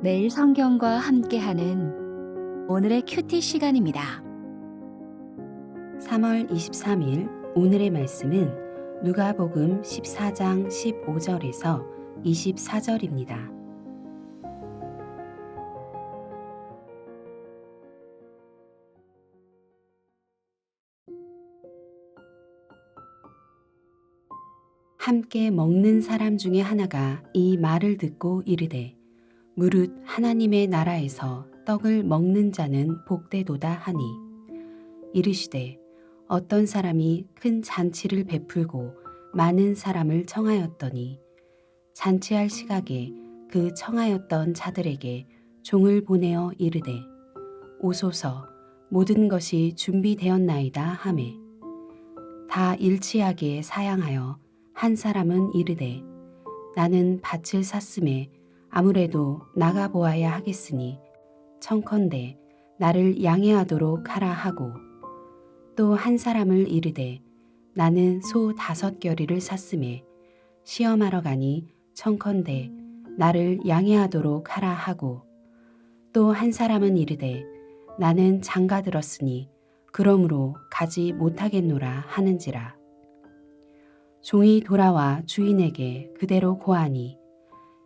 매일 성경과 함께하는 오늘의 큐티 시간입니다. 3월 23일 오늘의 말씀은 누가복음 14장 15절에서 24절입니다. 함께 먹는 사람 중에 하나가 이 말을 듣고 이르되 무릇 하나님의 나라에서 떡을 먹는 자는 복되도다 하니 이르시되 어떤 사람이 큰 잔치를 베풀고 많은 사람을 청하였더니 잔치할 시각에 그 청하였던 자들에게 종을 보내어 이르되 오소서 모든 것이 준비되었나이다 하매. 다 일치하게 사양하여 한 사람은 이르되 나는 밭을 샀음에 아무래도 나가 보아야 하겠으니 청컨대 나를 양해하도록 하라 하고 또 한 사람을 이르되 나는 소 다섯 겨리를 샀음에 시험하러 가니 청컨대 나를 양해하도록 하라 하고 또 한 사람은 이르되 나는 장가 들었으니 그러므로 가지 못하겠노라 하는지라. 종이 돌아와 주인에게 그대로 고하니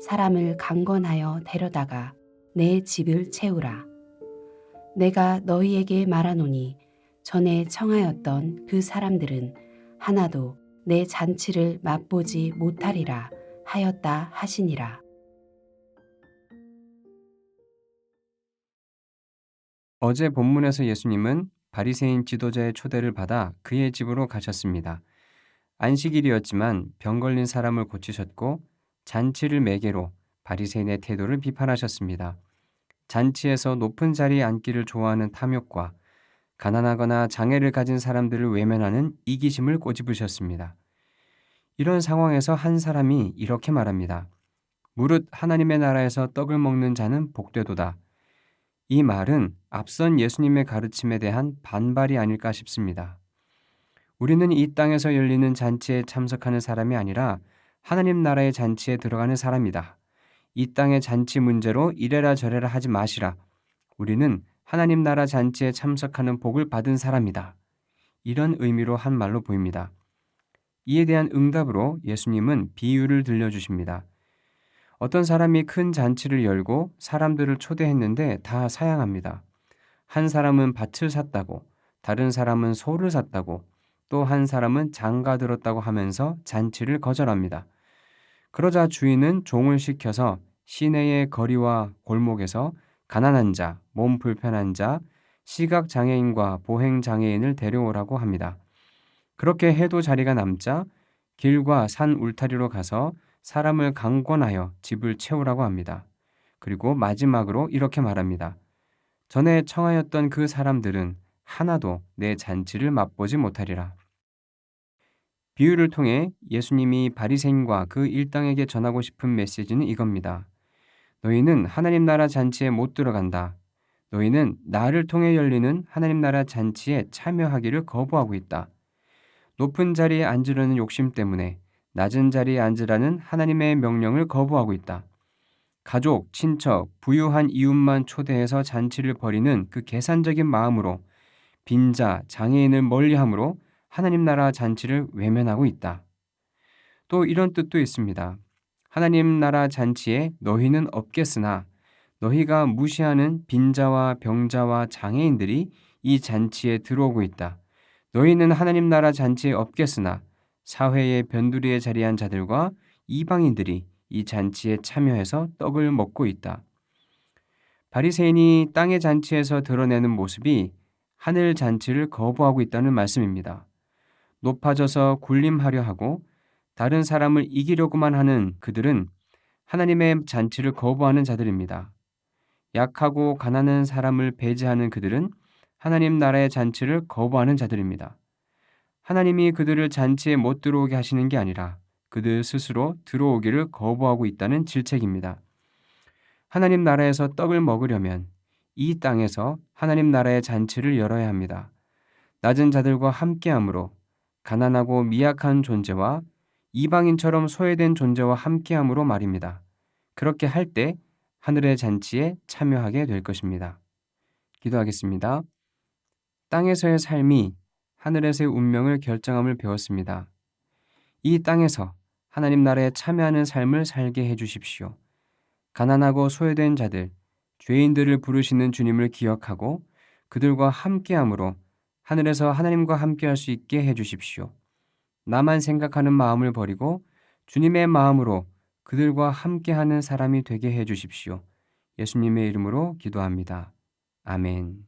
사람을 강권하여 데려다가 내 집을 채우라. 내가 너희에게 말하노니 전에 청하였던 그 사람들은 하나도 내 잔치를 맛보지 못하리라 하였다 하시니라. 어제 본문에서 예수님은 바리새인 지도자의 초대를 받아 그의 집으로 가셨습니다. 안식일이었지만 병 걸린 사람을 고치셨고 잔치를 매개로 바리새인의 태도를 비판하셨습니다. 잔치에서 높은 자리에 앉기를 좋아하는 탐욕과 가난하거나 장애를 가진 사람들을 외면하는 이기심을 꼬집으셨습니다. 이런 상황에서 한 사람이 이렇게 말합니다. 무릇 하나님의 나라에서 떡을 먹는 자는 복되도다. 이 말은 앞선 예수님의 가르침에 대한 반발이 아닐까 싶습니다. 우리는 이 땅에서 열리는 잔치에 참석하는 사람이 아니라 하나님 나라의 잔치에 들어가는 사람이다. 이 땅의 잔치 문제로 이래라 저래라 하지 마시라. 우리는 하나님 나라 잔치에 참석하는 복을 받은 사람이다. 이런 의미로 한 말로 보입니다. 이에 대한 응답으로 예수님은 비유를 들려주십니다. 어떤 사람이 큰 잔치를 열고 사람들을 초대했는데 다 사양합니다. 한 사람은 밭을 샀다고, 다른 사람은 소를 샀다고, 또 한 사람은 장가 들었다고 하면서 잔치를 거절합니다. 그러자 주인은 종을 시켜서 시내의 거리와 골목에서 가난한 자, 몸 불편한 자, 시각 장애인과 보행 장애인을 데려오라고 합니다. 그렇게 해도 자리가 남자 길과 산 울타리로 가서 사람을 강권하여 집을 채우라고 합니다. 그리고 마지막으로 이렇게 말합니다. 전에 청하였던 그 사람들은 하나도 내 잔치를 맛보지 못하리라. 비유를 통해 예수님이 바리새인과 그 일당에게 전하고 싶은 메시지는 이겁니다. 너희는 하나님 나라 잔치에 못 들어간다. 너희는 나를 통해 열리는 하나님 나라 잔치에 참여하기를 거부하고 있다. 높은 자리에 앉으려는 욕심 때문에 낮은 자리에 앉으라는 하나님의 명령을 거부하고 있다. 가족, 친척, 부유한 이웃만 초대해서 잔치를 벌이는 그 계산적인 마음으로 빈자, 장애인을 멀리함으로 하나님 나라 잔치를 외면하고 있다. 또 이런 뜻도 있습니다. 하나님 나라 잔치에 너희는 없겠으나 너희가 무시하는 빈자와 병자와 장애인들이 이 잔치에 들어오고 있다. 너희는 하나님 나라 잔치에 없겠으나 사회의 변두리에 자리한 자들과 이방인들이 이 잔치에 참여해서 떡을 먹고 있다. 바리새인이 땅의 잔치에서 드러내는 모습이 하늘 잔치를 거부하고 있다는 말씀입니다. 높아져서 군림하려 하고 다른 사람을 이기려고만 하는 그들은 하나님의 잔치를 거부하는 자들입니다. 약하고 가난한 사람을 배제하는 그들은 하나님 나라의 잔치를 거부하는 자들입니다. 하나님이 그들을 잔치에 못 들어오게 하시는 게 아니라 그들 스스로 들어오기를 거부하고 있다는 질책입니다. 하나님 나라에서 떡을 먹으려면 이 땅에서 하나님 나라의 잔치를 열어야 합니다. 낮은 자들과 함께함으로 가난하고 미약한 존재와 이방인처럼 소외된 존재와 함께함으로 말입니다. 그렇게 할 때 하늘의 잔치에 참여하게 될 것입니다. 기도하겠습니다. 땅에서의 삶이 하늘에서의 운명을 결정함을 배웠습니다. 이 땅에서 하나님 나라에 참여하는 삶을 살게 해 주십시오. 가난하고 소외된 자들, 죄인들을 부르시는 주님을 기억하고 그들과 함께함으로 하늘에서 하나님과 함께 할 수 있게 해 주십시오. 나만 생각하는 마음을 버리고 주님의 마음으로 그들과 함께하는 사람이 되게 해 주십시오. 예수님의 이름으로 기도합니다. 아멘.